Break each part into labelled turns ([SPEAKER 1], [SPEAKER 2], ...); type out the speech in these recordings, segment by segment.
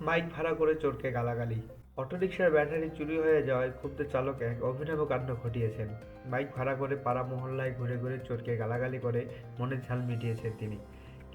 [SPEAKER 1] Mic ভাড়া করে চোরকে গালাগালি। অটোরিকশার ব্যাটারি চুরি হয়ে যাওয়ায় ক্ষুব্ধ চালক এক অভিনব কাণ্ড ঘটিয়েছেন। বাইক ভাড়া করে পাড়া মহল্লায় ঘুরে ঘুরে চোরকে গালাগালি করে মনের ঝাল মিটিয়েছেন তিনি।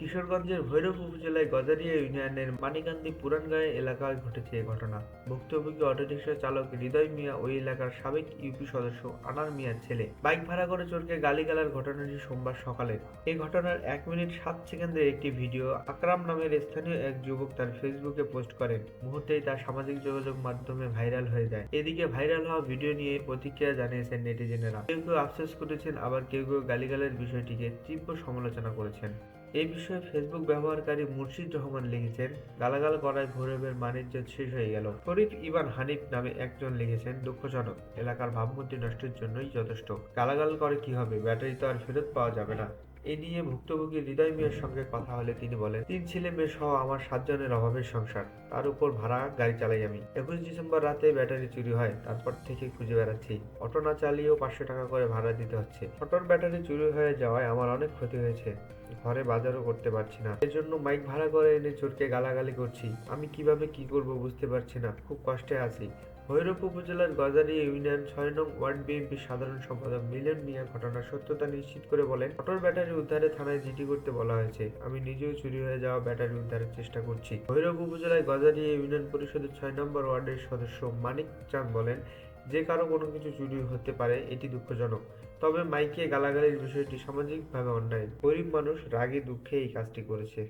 [SPEAKER 1] কিশোরগঞ্জের ভৈরব উপজেলায় গজারিয়া ইউনিয়নের মানিকান্দি পুরানগাঁও এলাকায় ঘটেছে এ ঘটনা। ভুক্তভোগী অটোরিকশা চালক হৃদয় মিয়া ওই এলাকার সাবেক ইউপি সদস্য আনার মিয়ার ছেলে। বাইক ভাড়া করে চোরকে গালিগালার ঘটনাটি সোমবার সকালে। এই ঘটনার এক মিনিট সাত সেকেন্ডের একটি ভিডিও আকরাম নামের স্থানীয় এক যুবক তার ফেসবুকে পোস্ট করেন। মুহূর্তেই তা সামাজিক যোগাযোগ মাধ্যমে ভাইরাল হয়ে যায়। এদিকে ভাইরাল হওয়া ভিডিও নিয়ে প্রতিক্রিয়া জানিয়েছেন নেটিজেনেরা। কেউ কেউ আফসোস করেছেন, আবার কেউ কেউ গালিগালের বিষয়টিকে তীব্র সমালোচনা করেছেন। এই বিষয়ে ফেসবুক ব্যবহারকারী মুর্শিদ রহমান লিখেছেন, গালাগাল করায় ভৈরবের মানিজ্য শেষ হয়ে গেল। শরীফ ইবান হানিফ নামে একজন লিখেছেন, দুঃখজনক, এলাকার ভাবমূর্তি নষ্টের জন্যই যথেষ্ট। গালাগাল করে কি হবে? ব্যাটারি তো আর ফেরত পাওয়া যাবে না। এ নিয়ে ভুক্তভোগী হৃদয় মিয়ার সঙ্গে কথা হলে তিনি বলেন, তিন ছেলে মেয়ে সহ আমার সাতজনের অভাবের সংসার। তার উপর ভাড়া গাড়ি চালাই আমি। একুশ ডিসেম্বর রাতে ব্যাটারি চুরি হয়, তারপর থেকে খুঁজে বেড়াচ্ছি। অটো না চালিয়েও পাঁচশো টাকা করে ভাড়া দিতে হচ্ছে। অটোর ব্যাটারি চুরি হয়ে যাওয়ায় আমার অনেক ক্ষতি হয়েছে। ঘরে বাজারও করতে পারছি না। এর জন্য মাইক ভাড়া করে এনে চোরকে গালাগালি করছি। আমি কীভাবে কি করব বুঝতে পারছি না। খুব কষ্টে আছি। ভৈরব উপজেলার গজারি ইউনিয়ন ছয় নং ওয়ার্ড বিএনপি সাধারণ সম্পাদক মিলন মিয়া ঘটনার সত্যতা নিশ্চিত করে বলেন অটোর ব্যাটারি উদ্ধারে থানায় জিডি করতে বলা হয়েছে। আমি নিজেও চুরি হয়ে যাওয়া ব্যাটারি উদ্ধারের চেষ্টা করছি। ভৈরব উপজেলায় গজারি ইউনিয়ন পরিষদের ছয় নম্বর ওয়ার্ডের সদস্য মানিক চাঁদ বলেন, যে কারও কোনো কিছু চুরি হতে পারে, এটি দুঃখজনক। তবে মাইকে গালাগালির বিষয়টি সামাজিকভাবে অন্যায়। গরিব মানুষ রাগে দুঃখে এই কাজটি করেছে।